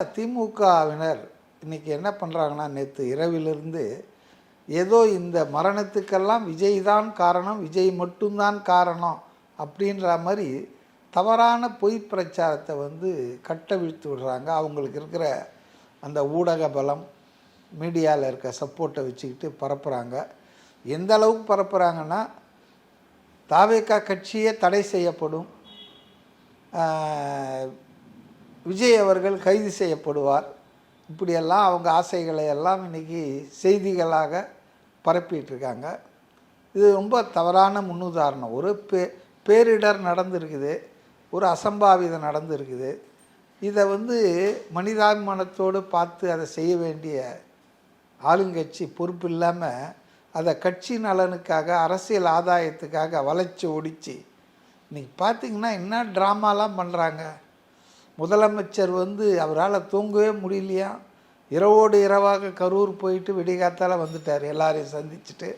திமுகவினர் இன்னைக்கு என்ன பண்ணுறாங்கன்னா நேற்று இரவிலிருந்து ஏதோ இந்த மரணத்துக்கெல்லாம் விஜய் தான் காரணம் விஜய் மட்டும்தான் காரணம் அப்படின்ற மாதிரி தவறான பொய் பிரச்சாரத்தை வந்து கட்டவிழ்த்து விடுறாங்க. அவங்களுக்கு இருக்கிற அந்த ஊடக பலம் மீடியாவில் இருக்க சப்போர்ட்டை வச்சுக்கிட்டு பரப்புகிறாங்க எந்த அளவுக்கு பரப்புகிறாங்கன்னா தாவேக்கா கட்சியே தடை செய்யப்படும். விஜய் அவர்கள் கைது செய்யப்படுவார். இப்படியெல்லாம் அவங்க ஆசைகளை எல்லாம் இன்னைக்கு செய்திகளாக பரப்பிட்டு இருக்காங்க இது ரொம்ப தவறான முன்னுதாரணம். ஒரு பே பேரிடர் நடந்திருக்குது. ஒரு அசம்பாவிதம் நடந்திருக்குது. இதை வந்து மனிதாபிமானத்தோடு பார்த்து அதை செய்ய வேண்டிய ஆளுங்கட்சி பொறுப்பு இல்லாமல் அதை கட்சி நலனுக்காக அரசியல் ஆதாயத்துக்காக வளைச்சி ஒடிச்சு இன்றைக்கி பார்த்தீங்கன்னா என்ன ட்ராமாலாம் பண்ணுறாங்க முதலமைச்சர் வந்து அவரால் தூங்கவே முடியலையா? இரவோடு இரவாக கரூர் போயிட்டு விடிகாத்தால் வந்துட்டார். எல்லாரையும் சந்திச்சுட்டு.